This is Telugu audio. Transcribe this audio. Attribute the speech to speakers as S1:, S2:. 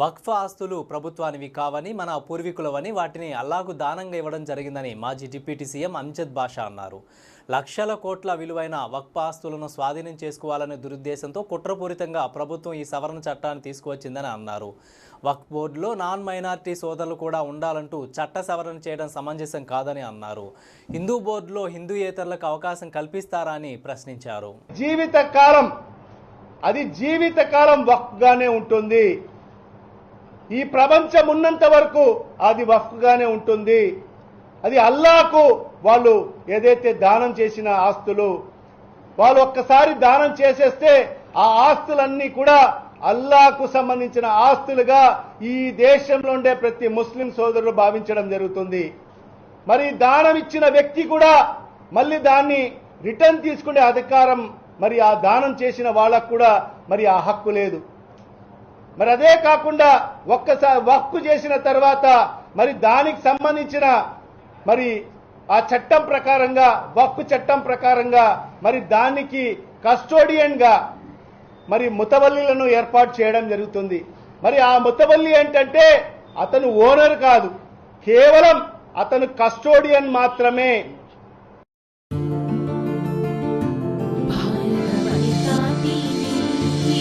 S1: వక్ఫ్ ఆస్తులు ప్రభుత్వానివి కావని మన పూర్వీకులవని వాటిని అల్లాకు దానంగా ఇవ్వడం జరిగిందని మాజీ డిప్యూటీ సీఎం అంజద్ బాషా అన్నారు. లక్షల కోట్ల విలువైన వక్ఫ్ ఆస్తులను స్వాధీనం చేసుకోవాలనే దురుద్దేశంతో కుట్రపూరితంగా ప్రభుత్వం ఈ సవరణ చట్టాన్ని తీసుకువచ్చిందని అన్నారు. వక్ఫ్ బోర్డులో నాన్ మైనార్టీ సోదరులు కూడా ఉండాలంటూ చట్ట సవరణ చేయడం సమంజసం కాదని అన్నారు. హిందూ బోర్డులో హిందూయేతరులకు అవకాశం కల్పిస్తారా అని ప్రశ్నించారు.
S2: జీవిత కాలం అది జీవితకాలం వక్గానే ఉంటుంది. ఈ ప్రపంచం ఉన్నంత వరకు అది వఫ్గానే ఉంటుంది. అది అల్లాకు వాళ్ళు ఏదైతే దానం చేసిన ఆస్తులు వాళ్ళు ఒక్కసారి దానం చేసేస్తే ఆ ఆస్తులన్నీ కూడా అల్లాకు సంబంధించిన ఆస్తులుగా ఈ దేశంలో ఉండే ప్రతి ముస్లిం సోదరులు భావించడం జరుగుతుంది. మరి దానం ఇచ్చిన వ్యక్తి కూడా మళ్ళీ దాన్ని రిటర్న్ తీసుకునే అధికారం మరి ఆ దానం చేసిన వాళ్ళకు కూడా మరి ఆ హక్కు లేదు. మరి అదే కాకుండా ఒక్కసారి వక్కు చేసిన తర్వాత మరి దానికి సంబంధించిన మరి ఆ చట్టం ప్రకారంగా వక్కు చట్టం ప్రకారంగా మరి దానికి కస్టోడియన్గా మరి ముతవల్లిలను ఏర్పాటు చేయడం జరుగుతుంది. మరి ఆ ముతవల్లి ఏంటంటే అతను ఓనర్ కాదు. కేవలం అతను కస్టోడియన్ మాత్రమే